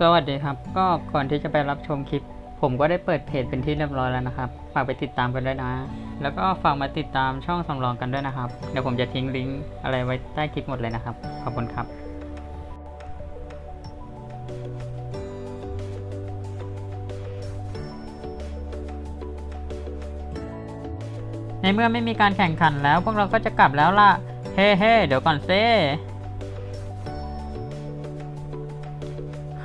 สวัสดีครับ ก็ก่อนที่จะไปรับชมคลิป ผมก็ได้เปิดเพจเป็นที่เรียบร้อยแล้วนะครับ ฝากไปติดตามกันด้วยนะ แล้วก็ฝากมาติดตามช่องสำรองกันด้วยนะครับ เดี๋ยวผมจะทิ้งลิงก์อะไรไว้ใต้คลิปหมดเลยนะครับ ขอบคุณครับในเมื่อไม่มีการแข่งขันแล้วพวกเราก็จะกลับแล้วล่ะ เฮ้เฮ้เดี๋ยวก่อนเซ่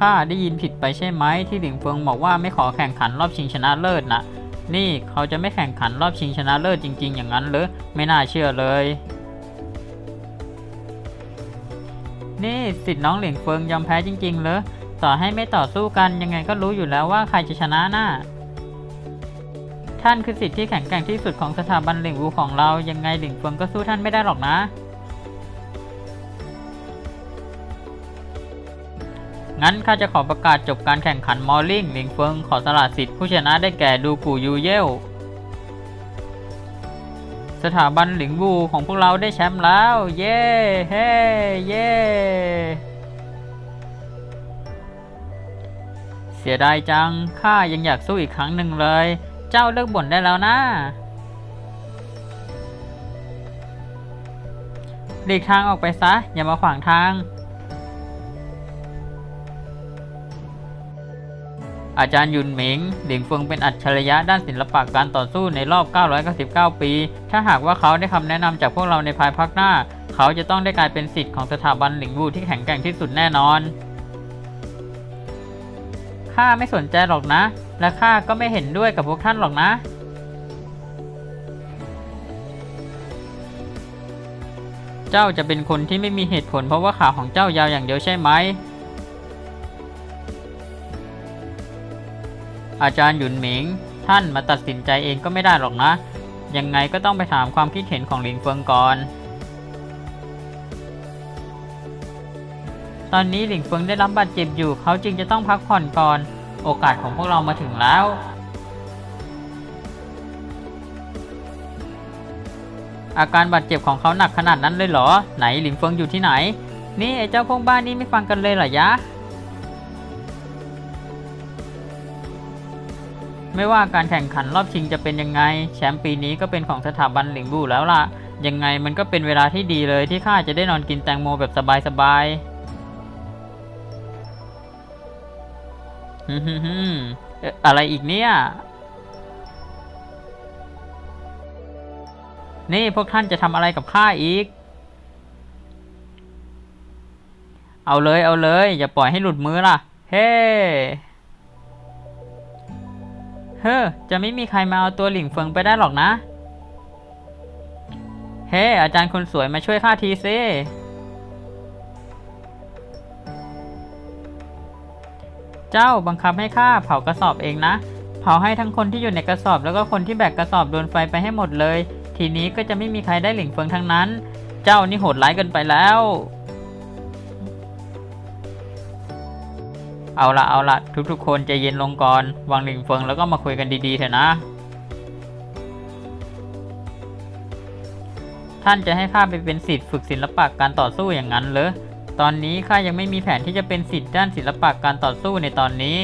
ข้าได้ยินผิดไปใช่ไหมที่หลิงเฟิงบอกว่าไม่ขอแข่งขันรอบชิงชนะเลิศนะนี่เขาจะไม่แข่งขันรอบชิงชนะเลิศจริง ๆ อย่างนั้นหรือไม่น่าเชื่อเลย นี่สิทธิ์น้องหลิงเฟิงยอมแพ้จริง ๆ เหรอต่อให้ไม่ต่อสู้กันยังไงก็รู้อยู่แล้วว่าใครจะชนะน่ะท่านคือสิทธิ์ที่แข็งแกร่งที่สุดของสถาบันหลิงวูของเรายังไงหลิงเฟิงก็สู้ท่านไม่ได้หรอกนะ งั้นข้าจะขอประกาศจบการแข่งขันมอลลิงหลิงเฟิงขอสละสิทธิ์ผู้ชนะได้แก่ดูกูยูเย่วสถาบันหลิงวูของพวกเราได้แชมป์แล้ว เย้เฮ้เย้เสียดายจัง ข้ายังอยากสู้อีกครั้งหนึ่งเลย เจ้าเลิกบ่นได้แล้วนะหลีกทางออกไปซะ อย่ามาขวางทาง อาจารย์ยุนหมิงหลิงเฟิงเป็นอัจฉริยะด้านศิลปะการต่อสู้ในรอบ 999 ปี ถ้าหากว่าเขาได้คำแนะนำจากพวกเราในภายภาคหน้า เขาจะต้องได้กลายเป็นสิทธิ์ของสถาบันหลิงวูที่แข็งแกร่งที่สุดแน่นอน ข้าไม่สนใจหรอกนะ และข้าก็ไม่เห็นด้วยกับพวกท่านหรอกนะเจ้าจะเป็นคนที่ไม่มีเหตุผลเพราะว่าขาของเจ้ายาวอย่างเดียวใช่ไหม อาจารย์หยุนหมิง ท่านมาตัดสินใจเองก็ไม่ได้หรอกนะ ยังไงก็ต้องไปถามความคิดเห็นของหลิงเฟิงก่อน ตอนนี้หลิงเฟิงได้รับบาดเจ็บอยู่เขาจึงจะต้องพักผ่อนก่อน โอกาสของพวกเรามาถึงแล้วอาการบาดเจ็บของเขาหนักขนาดนั้นเลยเหรอ ไหนหลิงเฟิงอยู่ที่ไหน นี่ไอ้เจ้าพวกบ้านนี่ไม่ฟังกันเลยเหรอยะ ไม่ว่าการแข่งขันรอบชิงจะเป็นยังไง แชมป์ปีนี้ก็เป็นของสถาบันหลิงบูแล้วล่ะ ยังไงมันก็เป็นเวลาที่ดีเลยที่ข้าจะได้นอนกินแตงโมแบบสบายๆฮึฮึฮึอะอะไรอีกเนี่ย นี่พวกท่านจะทำอะไรกับข้าอีก เอาเลยเอาเลย อย่าปล่อยให้หลุดมือล่ะ เฮ้ เฮ้อ จะไม่มีใครมาเอาตัวหลิงเฟิงไปได้หรอกนะ เฮ้ อาจารย์คนสวยมาช่วยข้าทีซิเจ้าบังคับให้ข้าเผากระสอบเองนะ เผาให้ทั้งคนที่อยู่ในกระสอบ แล้วก็คนที่แบกกระสอบโดนไฟไปให้หมดเลย ทีนี้ก็จะไม่มีใครได้หลิงเฟิงทั้งนั้น เจ้านี่โหดร้ายเกินไปแล้ว เอาละเอาละทุกๆ คนใจเย็นลงก่อนวางหลิงเฟิงแล้วก็มาคุยกันดีๆเถอะนะ ท่านจะให้ข้าไปเป็นศิษย์ฝึกศิลปะการต่อสู้อย่างนั้นเหรอตอนนี้ข้ายังไม่มีแผนที่จะเป็นศิษย์ด้านศิลปะการต่อสู้ในตอนนี้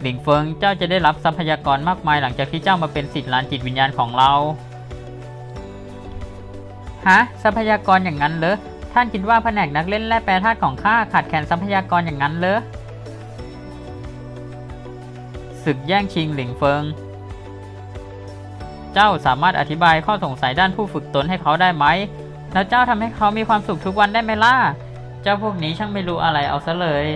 หลิงเฟิงเจ้าจะได้รับทรัพยากรมากมายหลังจากที่เจ้ามาเป็นศิษย์ลานจิตวิญญาณของเราฮะทรัพยากรอย่างนั้นเหรอ ท่านคิดว่าแผนกนักเล่นแร่แปรธาตุของข้าขาดแคลนทรัพยากรอย่างนั้นเหรอศึกแย่งชิงหลิงเฟิง เจ้าสามารถอธิบายข้อสงสัยด้านผู้ฝึกตนให้เขาได้ไหม แล้วเจ้าทำให้เขามีความสุขทุกวันได้ไหมล่ะ เจ้าพวกนี้ช่างไม่รู้อะไรเอาซะเลย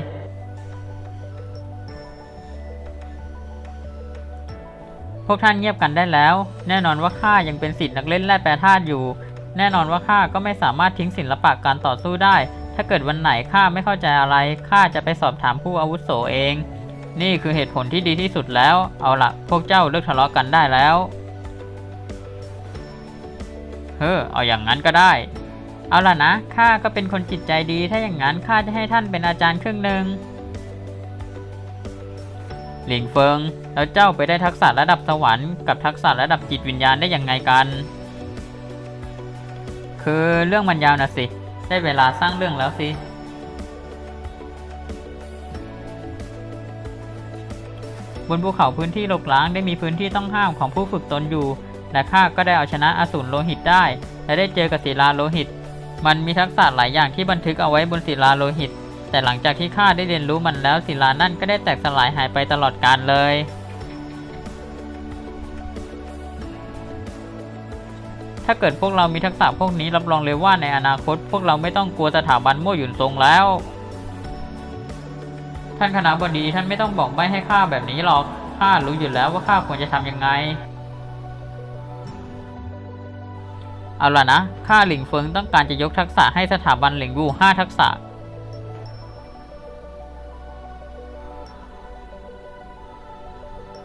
พวกท่านเงียบกันได้แล้ว แน่นอนว่าข้ายังเป็นศิษย์นักเล่นแร่แปรธาตุอยู่ แน่นอนว่าข้าก็ไม่สามารถทิ้งศิลปะการต่อสู้ได้ ถ้าเกิดวันไหนข้าไม่เข้าใจอะไรข้าจะไปสอบถามผู้อาวุโสเอง นี่คือเหตุผลที่ดีที่สุดแล้ว เอาละพวกเจ้าเลิกทะเลาะกันได้แล้ว เฮ้อเอาอย่างนั้นก็ได้ เอาล่ะนะข้าก็เป็นคนจิตใจดี ถ้าอย่างนั้นข้าจะให้ท่านเป็นอาจารย์ครึ่งหนึ่งหลิงเฟิง แล้วเจ้าไปได้ทักษะระดับสวรรค์กับทักษะระดับจิตวิญญาณได้ยังไงกัน คือเรื่องมันยาวนะสิ ได้เวลาสร้างเรื่องแล้วสิ บนภูเขาพื้นที่ลกล้างได้มีพื้นที่ต้องห้ามของผู้ฝึกตนอยู่ และข้าก็ได้เอาชนะอสูรโลหิตได้ และได้เจอกับศิลาโลหิต มันมีทักษะหลายอย่างที่บันทึกเอาไว้บนศิลาโลหิต แต่หลังจากที่ข้าได้เรียนรู้มันแล้วศิลานั่นก็ได้แตกสลายหายไปตลอดกาลเลย ถ้าเกิดพวกเรามีทักษะพวกนี้รับรองเลยว่าในอนาคต พวกเราไม่ต้องกลัวสถาบันมั่วหยุนทรงแล้ว ท่านคณะบดีท่านไม่ต้องบอกใบให้ข้าแบบนี้หรอกข้ารู้อยู่แล้วว่าข้าควรจะทำยังไง เอาล่ะนะข้าหลิงเฟิงต้องการจะยกทักษะให้สถาบันหลิงวูห้าทักษะ